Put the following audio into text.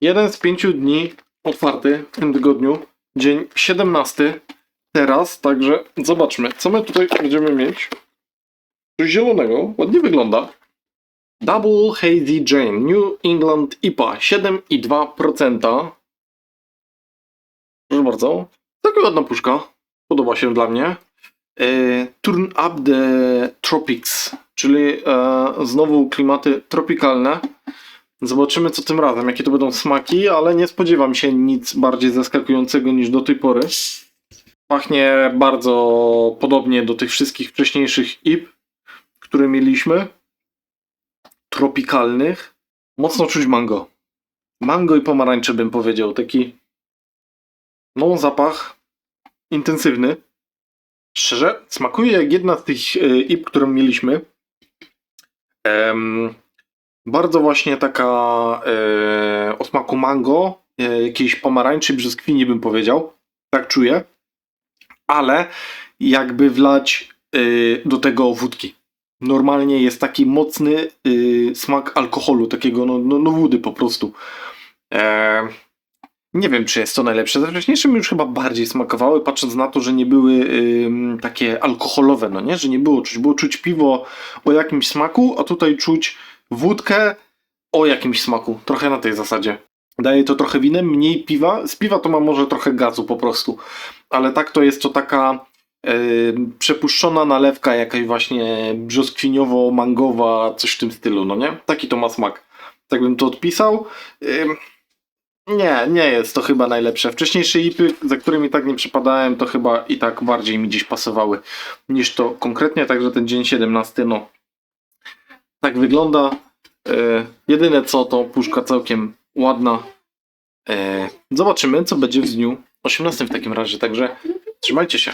Jeden z pięciu dni otwarty w tym tygodniu. Dzień 17. Teraz, także zobaczmy, co my tutaj będziemy mieć. Coś zielonego, ładnie wygląda. Double Hazy Jane New England IPA 7,2%. Proszę bardzo. Taka ładna puszka. Podoba się dla mnie. E, turn up the tropics, czyli e, znowu klimaty tropikalne. Zobaczymy co tym razem, jakie to będą smaki, ale nie spodziewam się nic bardziej zaskakującego niż do tej pory. Pachnie bardzo podobnie do tych wszystkich wcześniejszych IP, które mieliśmy. Tropikalnych. Mocno czuć mango. Mango i pomarańcze bym powiedział. Taki no zapach intensywny. Szczerze, smakuje jak jedna z tych e, ip, którą mieliśmy. Em, bardzo właśnie taka e, o smaku mango, e, jakiejś pomarańczy, brzoskwini bym powiedział. Tak czuję. Ale jakby wlać e, do tego wódki. Normalnie jest taki mocny e, smak alkoholu, takiego no, no, no wody po prostu. E, nie wiem, czy jest to najlepsze. Ze wcześniejszym już chyba bardziej smakowały, patrząc na to, że nie były ym, takie alkoholowe, no nie? Że nie było czuć. Było czuć piwo o jakimś smaku, a tutaj czuć wódkę o jakimś smaku. Trochę na tej zasadzie. Daje to trochę winem, mniej piwa. Z piwa to ma może trochę gazu po prostu. Ale tak to jest to taka ym, przepuszczona nalewka jakaś właśnie brzoskwiniowo-mangowa, coś w tym stylu, no nie? Taki to ma smak. Tak bym to odpisał. Ym, nie, nie jest to chyba najlepsze. Wcześniejsze ipy, za którymi tak nie przypadałem, to chyba i tak bardziej mi gdzieś pasowały niż to konkretnie, także ten dzień 17, no tak wygląda. E, jedyne co to puszka całkiem ładna. E, zobaczymy co będzie w dniu 18 w takim razie, także trzymajcie się.